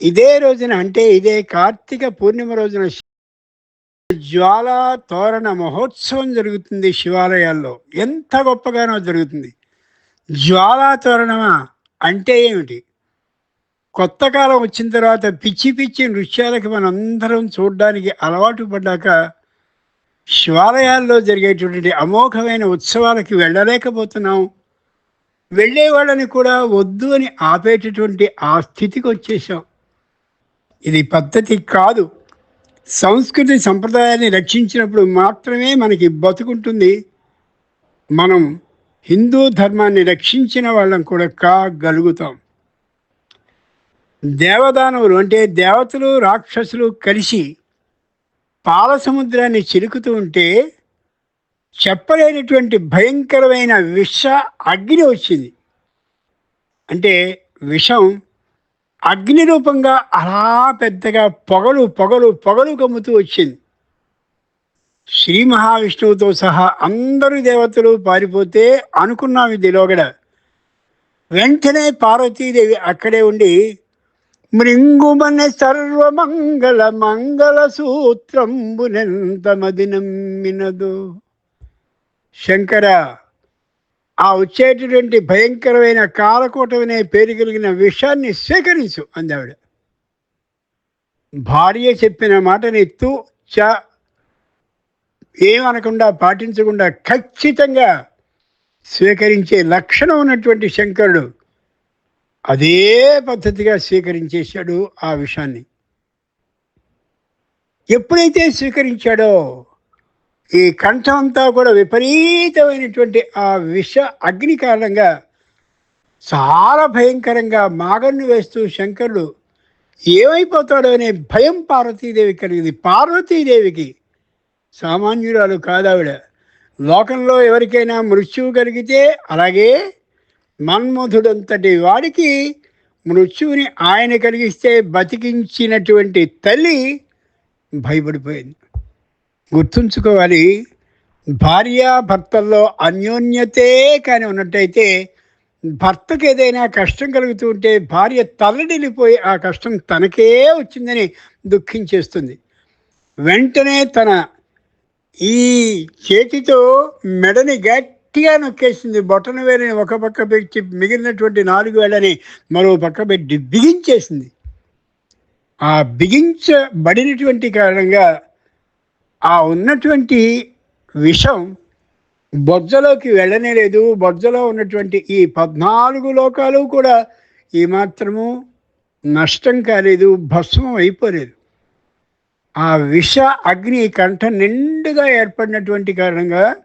ఇదే రోజున అంటే ఇదే కార్తీక పూర్ణిమ రోజున జ్వాల తోరణ మహోత్సవం జరుగుతుంది శివాలయాల్లో. ఎంత గొప్పగానో జరుగుతుంది. జ్వాలా తోరణమా అంటే ఏమిటి? కొత్త కాలం వచ్చిన తర్వాత పిచ్చి పిచ్చి నృత్యాలకు మనందరం చూడడానికి అలవాటు పడ్డాక శివాలయాల్లో జరిగేటువంటి అమోఘమైన ఉత్సవాలకి వెళ్ళలేకపోతున్నాం. వెళ్ళే వాళ్ళని కూడా వద్దు అని ఆపేటటువంటి ఆ స్థితికి వచ్చేసాం ఇది పద్ధతి కాదు. సంస్కృతి సంప్రదాయాన్ని రక్షించినప్పుడు మాత్రమే మనకి బతుకుంటుంది. మనం హిందూ ధర్మాన్ని రక్షించిన వాళ్ళం కూడా కాగలుగుతాం. దేవదానవులు అంటే దేవతలు రాక్షసులు కలిసి పాల సముద్రాన్ని చిరుకుతూ ఉంటే చెప్పలేనటువంటి భయంకరమైన విష అగ్ని వచ్చింది. అంటే విషం అగ్ని రూపంగా అలా పెద్దగా పొగలు పొగలు పొగలు కమ్ముతూ వచ్చింది. శ్రీ మహావిష్ణువుతో సహా అందరు దేవతలు పారిపోతే అనుకున్నాం ఇది లోగడ. వెంటనే పార్వతీదేవి అక్కడే ఉండి మృంగుమన సర్వమంగళ మంగళ సూత్రంబునెంత మది నమ్మినదు. శంకర ఆ వచ్చేటటువంటి భయంకరమైన కాలకూటమనే పేరు కలిగిన విషయాన్ని స్వీకరించు అందావిడ. భార్య చెప్పిన మాటని తు చ ఏమనకుండా పాటించకుండా ఖచ్చితంగా స్వీకరించే లక్షణం ఉన్నటువంటి శంకరుడు అదే పద్ధతిగా స్వీకరించేశాడు ఆ విషయాన్ని. ఎప్పుడైతే స్వీకరించాడో ఈ కంఠం అంతా కూడా విపరీతమైనటువంటి ఆ విష అగ్ని కారణంగా చాలా భయంకరంగా మాగన్ను వేస్తూ శంకరుడు ఏమైపోతాడో అనే భయం పార్వతీదేవి కలిగింది. పార్వతీదేవికి సామాన్యురాలు కాదావిడ లోకంలో ఎవరికైనా మృత్యువు కలిగితే అలాగే మన్మధుడంతటి వాడికి మృత్యువుని ఆయన కలిగిస్తే బతికించినటువంటి తల్లి భయపడిపోయింది. గుర్తుంచుకోవాలి. భార్య భర్తల్లో అన్యోన్యతే కానీ ఉన్నట్టయితే భర్తకు ఏదైనా కష్టం కలుగుతూ ఉంటే భార్య తల్లడిల్లిపోయి ఆ కష్టం తనకే వచ్చిందని దుఃఖించేస్తుంది. వెంటనే తన ఈ చేతితో మెడని గట్టిగా నొక్కేసింది. బొటన వేలని ఒక పక్క పెట్టి మిగిలినటువంటి నాలుగు వేళని మరో పక్క పెట్టి బిగించేసింది. ఆ బిగించబడినటువంటి కారణంగా ఆ ఉన్నటువంటి విషం బొజ్జలోకి వెళ్ళనే లేదు. బొజ్జలో ఉన్నటువంటి ఈ పద్నాలుగు లోకాలు కూడా ఈ మాత్రము నష్టం కాలేదు భస్మం అయిపోలేదు. ఆ విష అగ్ని కంఠ నిండుగా ఏర్పడినటువంటి కారణంగా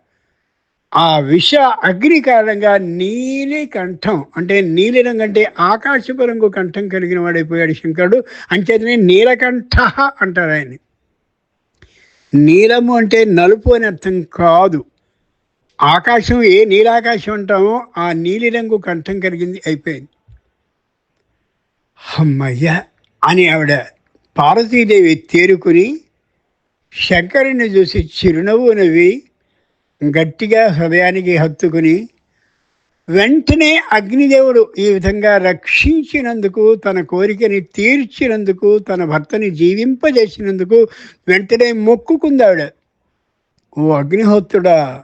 ఆ విష అగ్ని కారణంగా నీలి కంఠం అంటే నీలిరంగు అంటే ఆకాశపు రంగు కంఠం కలిగిన వాడైపోయాడు శంకరుడు. అంచేతనే నీలకంఠ అంటారు ఆయన్ని. నీలము అంటే నలుపు అని అర్థం కాదు. ఆకాశం ఏ నీలాకాశం అంటామో ఆ నీలిరంగు కంఠం కలిగింది అయిపోయింది. అమ్మయ్య అని ఆవిడ పార్వతీదేవి తేరుకుని శంకరుని చూసి చిరునవ్వు నవ్వి గట్టిగా హృదయానికి హత్తుకుని వెంటనే అగ్నిదేవుడు ఈ విధంగా రక్షించినందుకు తన కోరికని తీర్చినందుకు తన భర్తని జీవింపజేసినందుకు వెంటనే మొక్కుకుందావిడ ఓ అగ్నిహోత్రుడా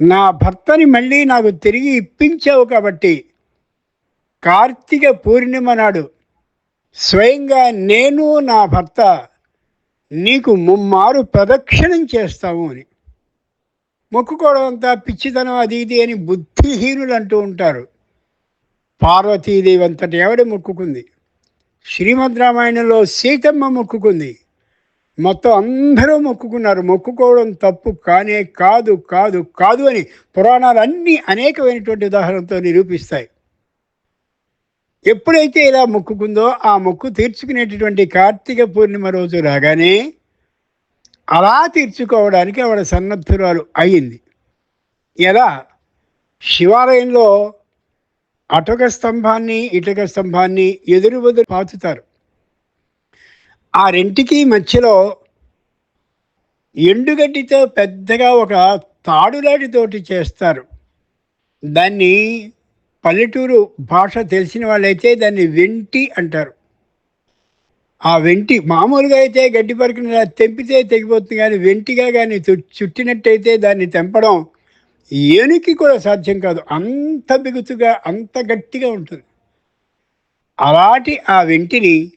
నా భర్తని మళ్ళీ నాకు తిరిగి ఇప్పించావు కాబట్టి కార్తీక పూర్ణిమ నాడు స్వయంగా నేను నా భర్త నీకు ముమ్మారు ప్రదక్షిణం చేస్తాము అని. మొక్కుకోవడం అంతా పిచ్చితనం అది ఇది అని బుద్ధిహీనులు అంటూ ఉంటారు. పార్వతీదేవి అంతటి ఎవడి మొక్కుకుంది? శ్రీమద్ రామాయణంలో సీతమ్మ మొక్కుకుంది. మొత్తం అందరూ మొక్కుకున్నారు. మొక్కుకోవడం తప్పు కానే కాదు కాదు కాదు అని పురాణాలు అన్నీ అనేకమైనటువంటి ఉదాహరణతో నిరూపిస్తాయి. ఎప్పుడైతే ఇలా మొక్కుకుందో ఆ మొక్కు తీర్చుకునేటటువంటి కార్తీక పూర్ణిమ రోజు రాగానే అలా తీర్చుకోవడానికి ఆవిడ సన్నద్ధురాలు అయింది. ఎలా? శివాలయంలో అటక స్తంభాన్ని ఇటక స్తంభాన్ని ఎదురు వదిలి పాతుతారు. ఆ రెంటికి మధ్యలో ఎండుగడ్డితో పెద్దగా ఒక తాడులాటితోటి చేస్తారు. దాన్ని పల్లెటూరు భాష తెలిసిన వాళ్ళైతే దాన్ని వెంటి అంటారు. ఆ వెంటి మామూలుగా అయితే గడ్డి పరకని తెంపితే తెగిపోతుంది కానీ వెంటిగా కానీ చు- చుట్టినట్టయితే దాన్ని తెంపడం ఏనికి కూడా సాధ్యం కాదు. అంత బిగుతుగా అంత గట్టిగా ఉంటుంది. అలాంటి ఆ వెంటిని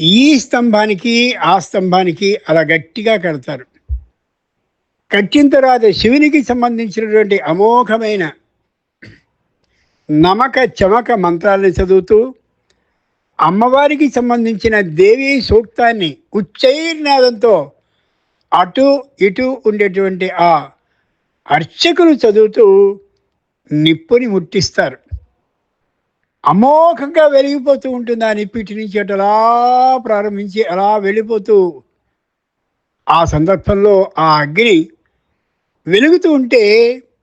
ఈ స్తంభానికి ఆ స్తంభానికి అలా గట్టిగా కడతారు. కట్టిన తర్వాత శివునికి సంబంధించినటువంటి అమోఘమైన నమక చమక మంత్రాలను చదువుతూ అమ్మవారికి సంబంధించిన దేవి సూక్తాన్ని ఉచ్చైర్నాదంతో అటు ఇటు ఉండేటువంటి ఆ అర్చకులు చదువుతూ నిప్పుని ముట్టిస్తారు. అమోఘంగా వెలిగిపోతూ ఉంటుంది ఆ నిప్పిటి నుంచి అటు అలా ప్రారంభించి అలా వెళ్ళిపోతూ ఆ సందర్భంలో ఆ అగ్ని వెలుగుతూ ఉంటే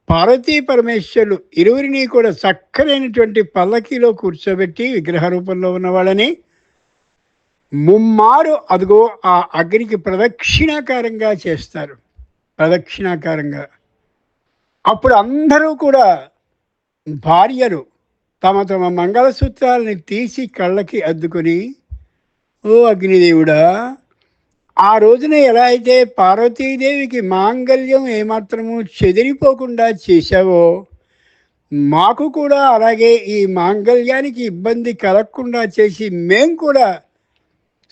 పార్వతీ పరమేశ్వరులు ఇరువురిని కూడా చక్కనైనటువంటి పల్లకీలో కూర్చోబెట్టి విగ్రహ రూపంలో ఉన్న వాళ్ళని ముమ్మారు అదిగో ఆ అగ్నికి ప్రదక్షిణాకారంగా చేస్తారు. ప్రదక్షిణాకారంగా. అప్పుడు అందరూ కూడా భార్యలు తమ తమ మంగళసూత్రాలని తీసి కళ్ళకి అద్దుకొని ఓ అగ్నిదేవుడా ఆ రోజున ఎలా అయితే పార్వతీదేవికి మాంగళ్యం ఏమాత్రము చెదిరిపోకుండా చేశావో మాకు కూడా అలాగే ఈ మాంగళ్యానికి ఇబ్బంది కలగకుండా చేసి మేం కూడా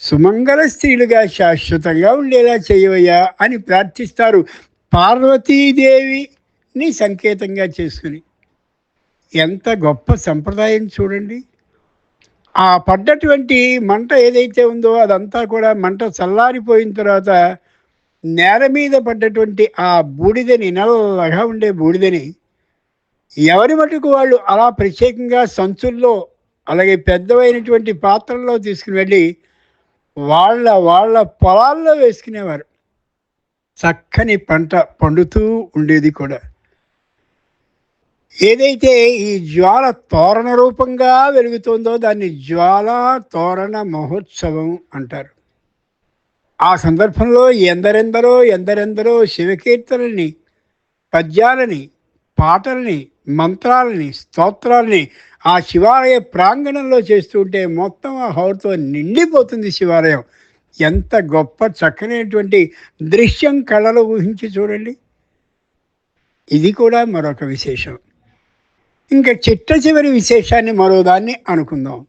సుమంగళ స్త్రీలుగా శాశ్వతంగా ఉండేలా చేయవయ్యా అని ప్రార్థిస్తారు పార్వతీదేవిని సంకేతంగా చేసుకుని. ఎంత గొప్ప సంప్రదాయం చూడండి. ఆ పడ్డటువంటి మంట ఏదైతే ఉందో అదంతా కూడా మంట చల్లారిపోయిన తర్వాత నేల మీద పడ్డటువంటి ఆ బూడిదని నల్లగా ఉండే బూడిదని ఎవరి మటుకు వాళ్ళు అలా ప్రత్యేకంగా సంచుల్లో అలాగే పెద్దవైనటువంటి పాత్రల్లో తీసుకుని వెళ్ళి వాళ్ళ వాళ్ళ పొలాల్లో వేసుకునేవారు. చక్కని పంట పండుతూ ఉండేది కూడా. ఏదైతే ఈ జ్వాల తోరణ రూపంగా వెలుగుతుందో దాన్ని జ్వాల తోరణ మహోత్సవం అంటారు. ఆ సందర్భంలో ఎందరెందరో ఎందరెందరో శివకీర్తనని పద్యాలని పాటల్ని మంత్రాలని స్తోత్రాలని ఆ శివాలయ ప్రాంగణంలో చేస్తుంటే మొత్తం ఆ హౌర్తో నిండిపోతుంది శివాలయం. ఎంత గొప్ప చక్కనైనటువంటి దృశ్యం కళలో ఊహించి చూడండి. ఇది కూడా మరొక విశేషం. ఇంకా చిట్ట చివరి విశేషాన్ని మరో దాన్ని అనుకుందాం.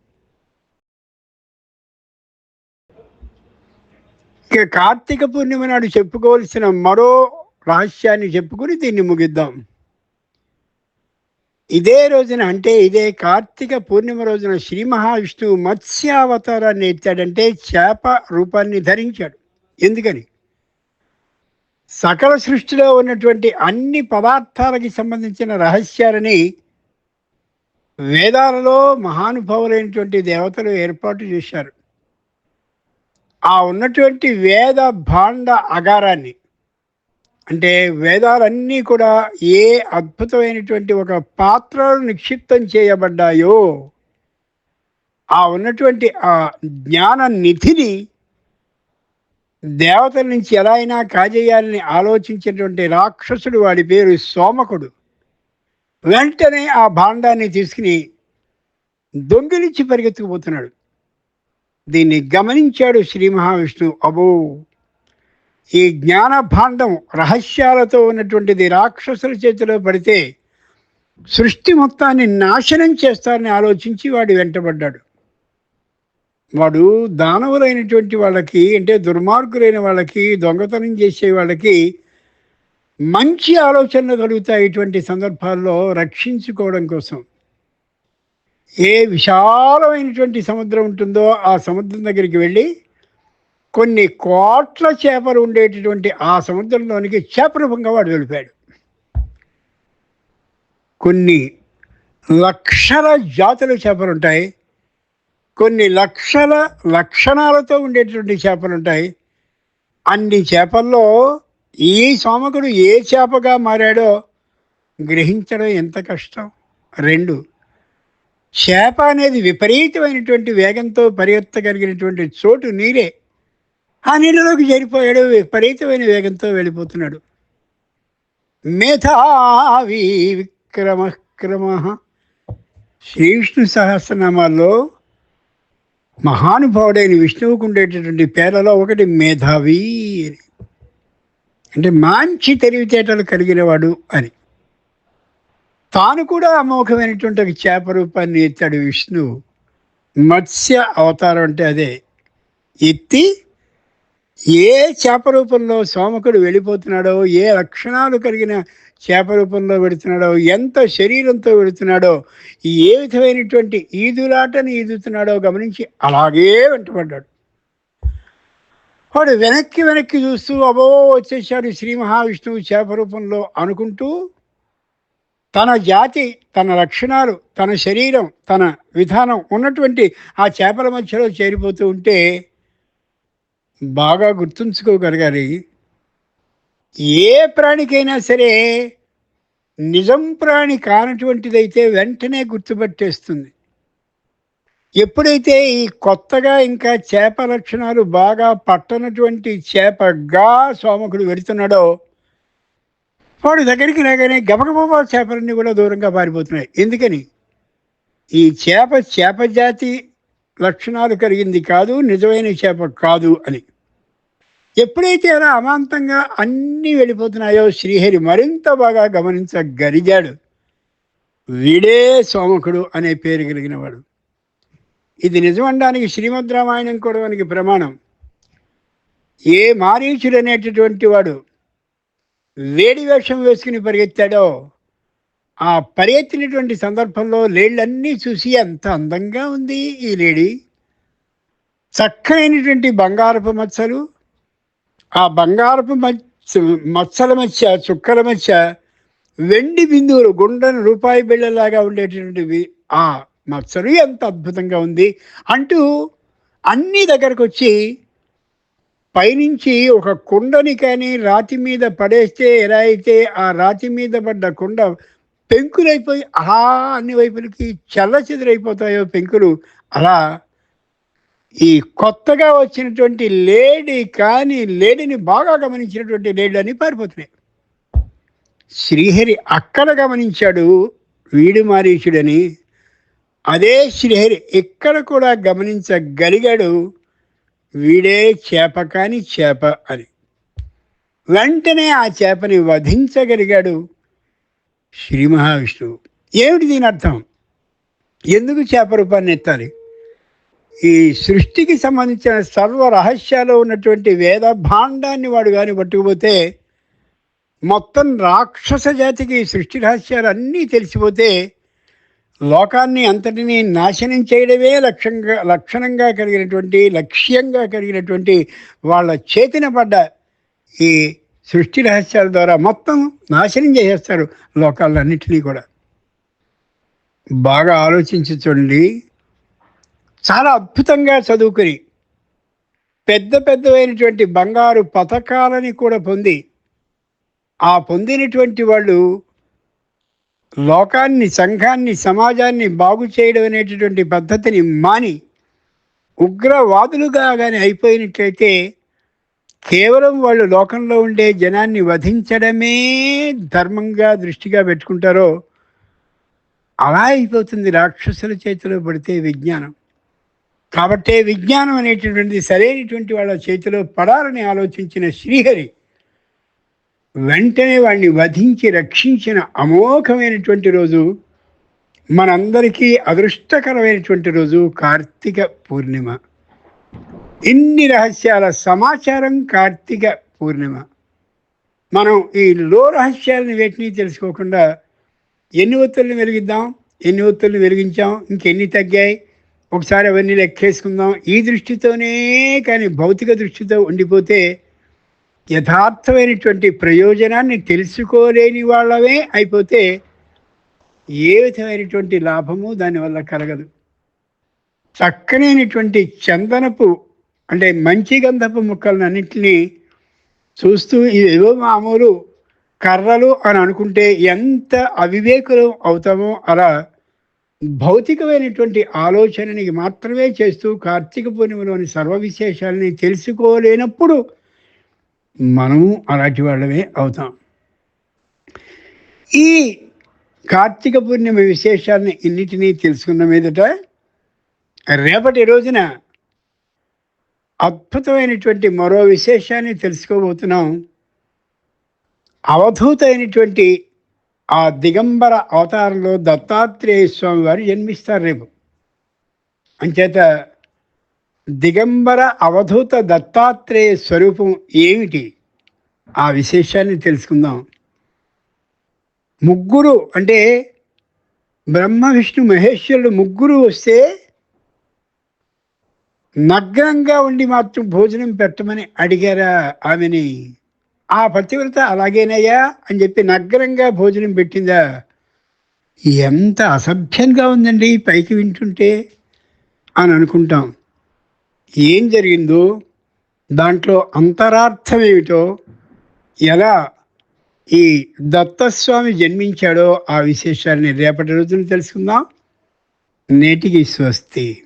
ఇక కార్తీక పూర్ణిమ నాడు చెప్పుకోవలసిన మరో రహస్యాన్ని చెప్పుకుని దీన్ని ముగిద్దాం. ఇదే రోజున అంటే ఇదే కార్తీక పూర్ణిమ రోజున శ్రీ మహావిష్ణువు మత్స్యావతారాన్ని ఎత్తాడంటే చేప రూపాన్ని ధరించాడు. ఎందుకని? సకల సృష్టిలో ఉన్నటువంటి అన్ని పదార్థాలకి సంబంధించిన రహస్యాలని వేదాలలో మహానుభావులైనటువంటి దేవతలు ఏర్పాటు చేశారు. ఆ ఉన్నటువంటి వేద భాండ అగారాన్ని అంటే వేదాలన్నీ కూడా ఏ అద్భుతమైనటువంటి ఒక పాత్రలు నిక్షిప్తం చేయబడ్డాయో ఆ ఉన్నటువంటి ఆ జ్ఞాన నిధిని దేవతల నుంచి ఎలా అయినా కాజేయాలని ఆలోచించినటువంటి రాక్షసుడు వాడి పేరు సోమకుడు. వెంటనే ఆ భాండాన్ని తీసుకుని దొంగిలించి పరిగెత్తుకుపోతున్నాడు. దీన్ని గమనించాడు శ్రీ మహావిష్ణువు. అబో ఈ జ్ఞాన భాండం రహస్యాలతో ఉన్నటువంటిది రాక్షసుల చేతిలో పడితే సృష్టి మొత్తాన్ని నాశనం చేస్తారని ఆలోచించి వాడు వెంటబడ్డాడు. వాడు దానవులైనటువంటి వాళ్ళకి అంటే దుర్మార్గులైన వాళ్ళకి దొంగతనం చేసే వాళ్ళకి మంచి ఆలోచనలు కలుగుతాయి ఇటువంటి సందర్భాల్లో రక్షించుకోవడం కోసం. ఏ విశాలమైనటువంటి సముద్రం ఉంటుందో ఆ సముద్రం దగ్గరికి వెళ్ళి కొన్ని కోట్ల చేపలు ఉండేటటువంటి ఆ సముద్రంలోనికి చేపరూపంగా వాడు వెళ్ళిపోయాడు. కొన్ని లక్షల జాతుల చేపలు ఉంటాయి. కొన్ని లక్షల లక్షణాలతో ఉండేటటువంటి చేపలు ఉంటాయి. అన్ని చేపల్లో ఈ సోమకుడు ఏ చేపగా మారాడో గ్రహించడం ఎంత కష్టం? రెండు చేప అనేది విపరీతమైనటువంటి వేగంతో పరిగెత్తగలిగినటువంటి చోటు నీరే. ఆ నీళ్ళలోకి చేరిపోయాడు విపరీతమైన వేగంతో వెళ్ళిపోతున్నాడు. మేధావి విక్రమ క్రమ శ్రీ సహస్రనామాల్లో మహానుభావుడైన విష్ణువుకు ఉండేటటువంటి పేర్లలో ఒకటి మేధావి అని. అంటే మంచి తెలివితేటలు కలిగినవాడు అని. తాను కూడా అమోఘమైనటువంటి ఒక చేప రూపాన్ని ఎత్తాడు విష్ణువు మత్స్య అవతారం అంటే అదే. ఎత్తి ఏ చేప రూపంలో సోమకుడు వెళ్ళిపోతున్నాడో ఏ లక్షణాలు కలిగిన చేప రూపంలో పెడుతున్నాడో ఎంత శరీరంతో పెడుతున్నాడో ఏ విధమైనటువంటి ఈదులాటని ఈదుతున్నాడో గమనించి అలాగే వెంటబడ్డాడు. వాడు వెనక్కి వెనక్కి చూస్తూ అబో వచ్చేసాడు శ్రీ మహావిష్ణువు చేప రూపంలో అనుకుంటూ తన జాతి తన లక్షణాలు తన శరీరం తన విధానం ఉన్నటువంటి ఆ చేపల మధ్యలో చేరిపోతూ ఉంటే బాగా గుర్తుంచుకోగలగాలి. ఏ ప్రాణికైనా సరే నిజం ప్రాణి కానటువంటిదైతే వెంటనే గుర్తుపట్టేస్తుంది. ఎప్పుడైతే ఈ కొత్తగా ఇంకా చేప లక్షణాలు బాగా పట్టనటువంటి చేపగా సోమకుడు వెళుతున్నాడో వాడు దగ్గరికి రాగానే గబగబా చేపలన్నీ కూడా దూరంగా పారిపోతున్నాయి. ఎందుకని? ఈ చేప చేప జాతి లక్షణాలు కలిగింది కాదు నిజమైన చేప కాదు అని. ఎప్పుడైతే అలా అమాంతంగా అన్నీ వెళ్ళిపోతున్నాయో శ్రీహరి మరింత బాగా గమనించగలిగాడు. వీడే సోమకుడు అనే పేరు కలిగిన వాడు ఇది నిజమనడానికి శ్రీమద్ రామాయణం కూడా మనకి ప్రమాణం. ఏ మారీచుడు అనేటటువంటి వాడు వేడి వేషం వేసుకుని పరిగెత్తాడో ఆ పరిగెత్తినటువంటి సందర్భంలో లేళ్ళన్నీ చూసి ఎంత అందంగా ఉంది ఈ లేడీ. చక్కనైనటువంటి బంగారపు మచ్చలు. ఆ బంగారపు మచ్చ మచ్చల మధ్య చుక్కల మధ్య వెండి బిందువులు గుండెను రూపాయి బిళ్ళలాగా ఉండేటటువంటివి. ఆ మా మచ్చలు ఎంత అద్భుతంగా ఉంది అంటూ అన్ని దగ్గరకు వచ్చి పైనుంచి ఒక కుండని కానీ రాతి మీద పడేస్తే ఎలా అయితే ఆ రాతి మీద పడ్డ కుండ పెంకులైపోయి అలా అన్ని వైపులకి చల్ల చెదిరైపోతాయో పెంకులు అలా ఈ కొత్తగా వచ్చినటువంటి లేడీ కానీ లేడీని బాగా గమనించినటువంటి లేడీని పారిపోతున్నాయి. శ్రీహరి అక్కడ గమనించాడు వీడు మారీచుడని అదే శ్రీహరి ఇక్కడ కూడా గమనించగలిగాడు వీడే చేప కాని చేప అని. వెంటనే ఆ చేపని వధించగలిగాడు శ్రీ మహావిష్ణువు. ఏమిటి దీని అర్థం? ఎందుకు చేప రూపాన్ని ఎత్తాలి? ఈ సృష్టికి సంబంధించిన సర్వ రహస్యాలు ఉన్నటువంటి వేద భాండాన్ని వాడు కానీ పట్టుకుపోతే మొత్తం రాక్షస జాతికి సృష్టి రహస్యాలు అన్నీ తెలిసిపోతే లోకాన్ని అంతటినీ నాశనం చేయడమే లక్ష్యంగా లక్షణంగా కలిగినటువంటి లక్ష్యంగా కలిగినటువంటి వాళ్ళ చేతిన పడ్డ ఈ సృష్టి రహస్యాల ద్వారా మొత్తం నాశనం చేసేస్తారు లోకాలన్నింటినీ కూడా. బాగా ఆలోచించి చూడండి. చాలా అద్భుతంగా చదువుకుని పెద్ద పెద్దవైనటువంటి బంగారు పథకాలని కూడా పొంది ఆ పొందినటువంటి వాళ్ళు లోకాన్ని సంఘాన్ని సమాజాన్ని బాగు చేయడం అనేటటువంటి పద్ధతిని మాని ఉగ్రవాదులుగా కానీ అయిపోయినట్లయితే కేవలం వాళ్ళు లోకంలో ఉండే జనాన్ని వధించడమే ధర్మంగా దృష్టిగా పెట్టుకుంటారో అలా అయిపోతుంది రాక్షసుల చేతిలో పడితే విజ్ఞానం. కాబట్టే విజ్ఞానం అనేటటువంటిది సరైనటువంటి వాళ్ళ చేతిలో పడాలని ఆలోచించిన శ్రీహరి వెంటనే వాడిని వధించి రక్షించిన అమోఘమైనటువంటి రోజు మనందరికీ అదృష్టకరమైనటువంటి రోజు కార్తీక పూర్ణిమ. ఇన్ని రహస్యాల సమాచారం కార్తీక పూర్ణిమ. మనం ఈ లో రహస్యాలను వేటిని తెలుసుకోకుండా ఎన్ని ఒత్తుల్ని వెలిగిద్దాం ఎన్ని ఒత్తుల్ని వెలిగించాం ఇంకెన్ని తగ్గాయి ఒకసారి అవన్నీ లెక్కేసుకుందాం. ఈ దృష్టితోనే కానీ భౌతిక దృష్టితో ఉండిపోతే యథార్థమైనటువంటి ప్రయోజనాన్ని తెలుసుకోలేని వాళ్ళమే అయిపోతే ఏ విధమైనటువంటి లాభము దానివల్ల కలగదు. చక్కనైనటువంటి చందనపు అంటే మంచి గంధపు ముక్కలన్నింటినీ చూస్తూ ఇవేవో మామూలు కర్రలు అని అనుకుంటే ఎంత అవివేకులు అవుతామో అలా భౌతికమైనటువంటి ఆలోచనని మాత్రమే చేస్తూ కార్తీక పూర్ణిమలోని సర్వ విశేషాలని తెలుసుకోలేనప్పుడు మనము అలాంటి వాళ్ళమే అవుతాం. ఈ కార్తీక పూర్ణిమ విశేషాన్ని ఇన్నిటినీ తెలుసుకున్న మీదట రేపటి రోజున అద్భుతమైనటువంటి మరో విశేషాన్ని తెలుసుకోబోతున్నాం. అవధూత అయినటువంటి ఆ దిగంబర అవతారంలో దత్తాత్రేయ స్వామి వారు జన్మిస్తారు రేపు. అంచేత దిగంబర అవధూత దత్తాత్రేయ స్వరూపం ఏమిటి? ఆ విశేషాన్ని తెలుసుకుందాం. ముగ్గురు అంటే బ్రహ్మ విష్ణు మహేశ్వరుడు ముగ్గురు వస్తే నగ్నంగా ఉండి మాత్రం భోజనం పెట్టమని అడిగారా ఆమెని? ఆ పతివ్రత అలాగేనయ్యా అని చెప్పి నగ్నంగా భోజనం పెట్టిందా? ఎంత అసభ్యంగా ఉందండి పైకి వింటుంటే అని అనుకుంటాం. ఏం జరిగిందో దాంట్లో అంతరార్థం ఏమిటో ఎలా ఈ దత్తస్వామి జన్మించాడో ఆ విశేషాలని రేపటి రోజున తెలుసుకుందాం. నేటికి స్వస్తి.